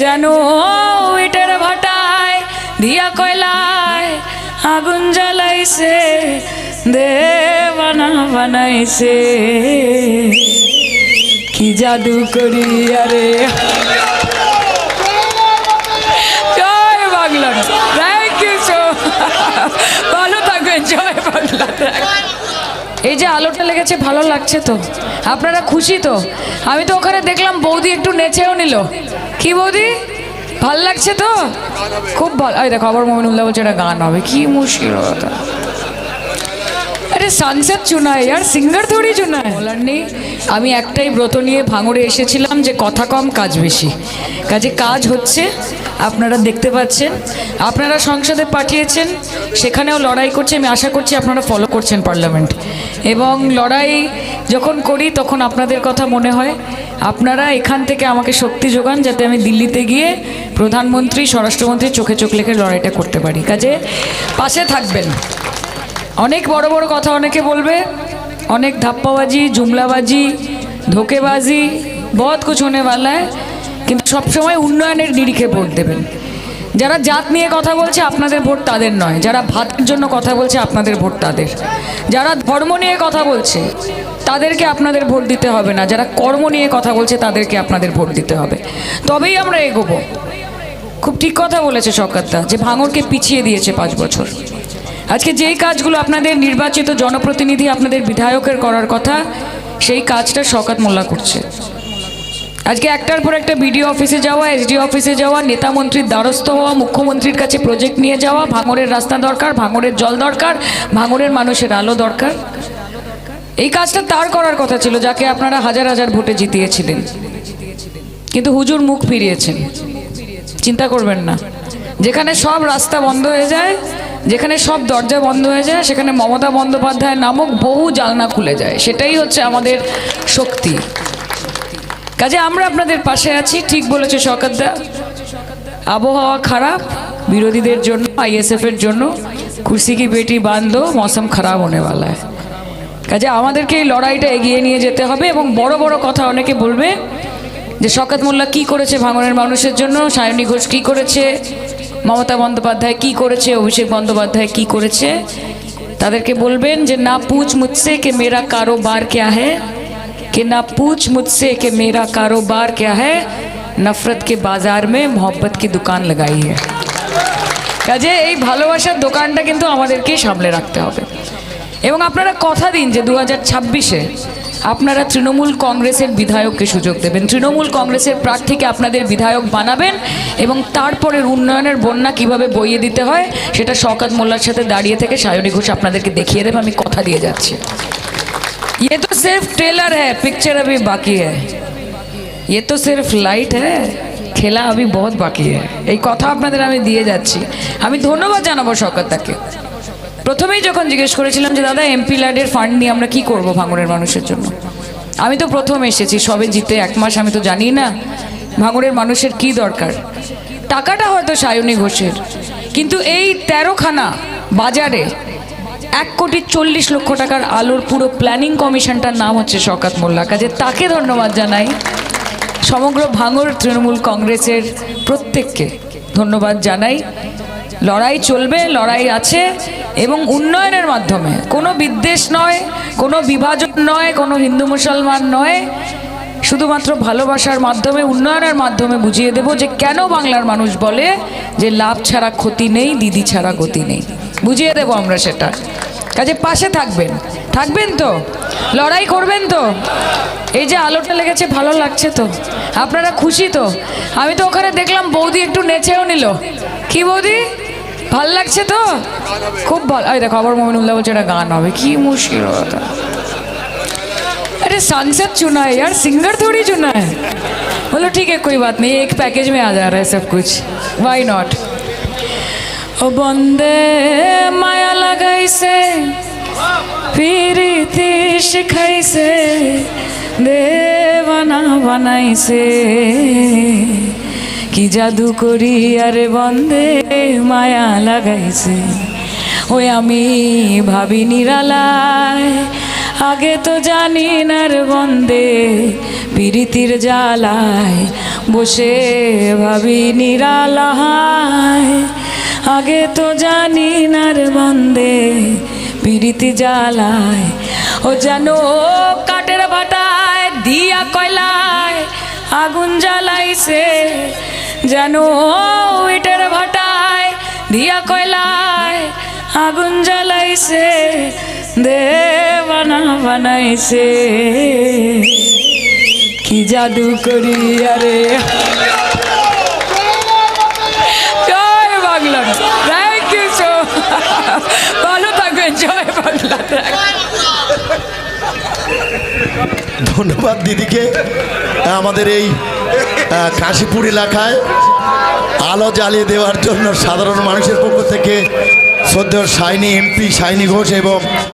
যেন ইটের ভাটায় দিয়া কয়লায় আগুন জ্বালাইছে দেবানা বানাইছে। কি জাদু করি আরে জয় বাংলা। থ্যাংক ইউ সো ভালো থাকবেন, জয় বাংলা। এই যে আলোটা লেগেছে, ভালো লাগছে তো। আপনারা খুশি তো? আমি তো ওখানে দেখলাম বৌদি একটু নেচেও নিল। কি বৌদি? ভালো লাগছে তো? খুব ভালো। এই দেখো, আবার মমিনুল্লাহ বলছে এটা গান হবে। কি মুশকিল কথা আরে সানসেট চুনা আর সিঙ্গার থোড়ি চুনা বলার নেই। আমি একটাই ব্রত নিয়ে ভাঙড়ে এসেছিলাম যে কথা কম, কাজ বেশি। কাজে কাজ হচ্ছে, আপনারা দেখতে পাচ্ছেন। আপনারা সংসদে পাঠিয়েছেন, সেখানেও লড়াই করছে। আমি আশা করছি আপনারা ফলো করছেন পার্লামেন্ট এবং লড়াই যখন করি, তখন আপনাদের কথা মনে হয়। আপনারা এখান থেকে আমাকে শক্তি যোগান যাতে আমি দিল্লিতে গিয়ে প্রধানমন্ত্রী স্বরাষ্ট্রমন্ত্রীর চোখে চোখ লেখে লড়াইটা করতে পারি। কাজে পাশে থাকবেন। অনেক বড় বড় কথা অনেকে বলবে, অনেক ধাপ্পাবাজি, জুমলাবাজি, ধোকেবাজি বহ কিছু হনে কিন্তু সবসময় উন্নয়নের নিরিখে ভোট দেবেন। যারা জাত নিয়ে কথা বলছে আপনাদের ভোট তাদের নয়, যারা ভাতের জন্য কথা বলছে আপনাদের ভোট তাদের। যারা ধর্ম নিয়ে কথা বলছে, তাদেরকে আপনাদের ভোট দিতে হবে না। যারা কর্ম নিয়ে কথা বলছে, তাদেরকে আপনাদের ভোট দিতে হবে। তবেই আমরা এগোবো। খুব ঠিক কথা বলেছে সরকারদা যে ভাঙরকে পিছিয়ে দিয়েছে পাঁচ বছর। আজকে যেই কাজগুলো আপনাদের নির্বাচিত জনপ্রতিনিধি আপনাদের বিধায়কের করার কথা, সেই কাজটা শকাত মোল্লা করছে। আজকে একটার পর একটা বিডিও অফিসে যাওয়া এসডি অফিসে যাওয়া, নেতা মন্ত্রীর দ্বারস্থ হওয়া, মুখ্যমন্ত্রীর কাছে প্রজেক্ট নিয়ে যাওয়া ভাঙরের রাস্তা দরকার ভাঙরের জল দরকার ভাঙরের মানুষের আলো দরকার। এই কাজটা তার করার কথা ছিল, যাকে আপনারা হাজার হাজার ভোটে জিতিয়েছিলেন। কিন্তু হুজুর মুখ ফিরিয়েছেন। চিন্তা করবেন না। যেখানে সব রাস্তা বন্ধ হয়ে যায়, যেখানে সব দরজা বন্ধ হয়ে যায়, সেখানে মমতা বন্দ্যোপাধ্যায় নামক বহু জালনা খুলে যায়। সেটাই হচ্ছে আমাদের শক্তি। কাজে আমরা আপনাদের পাশে আছি ঠিক বলেছে শওকতদা আবহাওয়া খারাপ বিরোধীদের জন্য আইএসএফ এর জন্য কুর্সি কি বেটি বান্ধো মৌসুম খারাপ হনে वाला है কাজে আমাদেরকে এই লড়াইটা এগিয়ে নিয়ে যেতে হবে এবং বড় বড় কথা অনেকে বলবে যে শকাত মোল্লা কি করেছে ভাঙনের মানুষের জন্য সায়নী ঘোষ কি করেছে মমতা বন্দ্যোপাধ্যায় কি করেছে অভিষেক বন্দ্যোপাধ্যায় কি করেছে তাদেরকে বলবেন যে না পুছ মুঝসে কে মেরা কারোবার क्या है कि ना पूछ मुझसे कि मेरा कारोबार क्या है नफरत के बाजार में मोहब्बत की दुकान लगाई है কাজে এই ভালোবাসার দোকানটা কিন্তু আমাদেরকেই সামলে রাখতে হবে এবং আপনারা কথা দিন যে দু হাজার ছাব্বিশে আপনারা তৃণমূল কংগ্রেসের বিধায়ককে সুযোগ দেবেন তৃণমূল কংগ্রেসের প্রার্থীকে আপনাদের বিধায়ক বানাবেন এবং তারপরের উন্নয়নের বন্যা কিভাবে বইয়ে দিতে হয় সেটা শওকত মোল্লার সাথে দাঁড়িয়ে থেকে সায়নী ঘোষ আপনাদেরকে দেখিয়ে দেবে আমি কথা দিয়ে যাচ্ছি ये तो सिर्फ ट्रेलर है पिक्चर अभी बाकी है ये तो सिर्फ लाइट है খেলা আমি বহুত বাকি है এই কথা আপনাদের আমি দিয়ে যাচ্ছি আমি ধন্যবাদ জানাবো সরকারটাকে প্রথমেই যখন জিজ্ঞেস করেছিলাম যে দাদা এমপি ল্যাডের ফান্ড নিয়ে আমরা কি করব ভাঙড়ের মানুষের জন্য আমি তো প্রথম এসেছি সবে জিতে এক মাস আমি তো জানি না ভাঙড়ের মানুষের কি দরকার টাকাটা হয়তো সায়নী ঘোষের কিন্তু এই তেরোখানা বাজারে এক কোটি চল্লিশ লক্ষ টাকার আলোর পুরো প্ল্যানিং কমিশনটার নাম হচ্ছে শকাত মোল্লা। কাজে তাকে ধন্যবাদ জানাই। সমগ্র ভাঙর তৃণমূল কংগ্রেসের প্রত্যেককে ধন্যবাদ জানাই। লড়াই চলবে, লড়াই আছে এবং উন্নয়নের মাধ্যমে। কোনো বিদ্বেষ নয়, কোনো বিভাজন নয়, কোনো হিন্দু মুসলমান নয়। শুধুমাত্র ভালোবাসার মাধ্যমে, উন্নয়নের মাধ্যমে বুঝিয়ে দেব যে কেন বাংলার মানুষ বলে যে লাভ ছাড়া ক্ষতি নেই, দিদি ছাড়া গতি নেই। বুঝিয়ে দেব আমরা সেটা। কাজে পাশে থাকবেন থাকবেন তো লড়াই করবেন তো এই যে আলোটা লেগেছে ভালো লাগছে তো আপনারা খুশি তো আমি তো ওখানে দেখলাম বৌদি একটু নেচেও নিল কি বৌদি ভাল লাগছে তো খুব ভালো এই দেখো আবার মমিনুল্লাহ বলছে এটা গান হবে কি মুশকিল কথা अरे सनसेट चुना है यार सिंगर थोड़ी चुना है बोलो ठीक है कोई बात नहीं एक पैकेज में आ जा रहा है सब कुछ वाई नॉट ও বন্দে মায়া লাগাইছে পিরিতি শিখাইছে দেবানা বানাইছে। কি জাদু করি আরে বন্দে মায়া লাগাইছে। ওই আমি ভাবি নিরালায়, আগে তো জানি না বন্দে পিরিতির জ্বালায়। বসে ভাবি নিরালায় আগে তো জানি না রে বন্দে, পিরিতি জ্বালায়। ও যেন কাঠের ভাটায় দিয়া কয়লায়, আগুন জ্বালাইছে। যেন ইটের ভাটায় দিয়া কয়লায়, আগুন জ্বালাইছে। দেবানা বানাইছে। কি জাদু করি আরে জয় বাংলা থ্যাংক ইউ সো ভালো থাকবেন জয় বাংলা ধন্যবাদ দিদিকে। আমাদের এই কাশীপুর এলাকায় আলো জ্বালিয়ে দেওয়ার জন্য সাধারণ মানুষের পক্ষ থেকে সদ্য সাইনি এমপি সাইনি ঘোষ এবং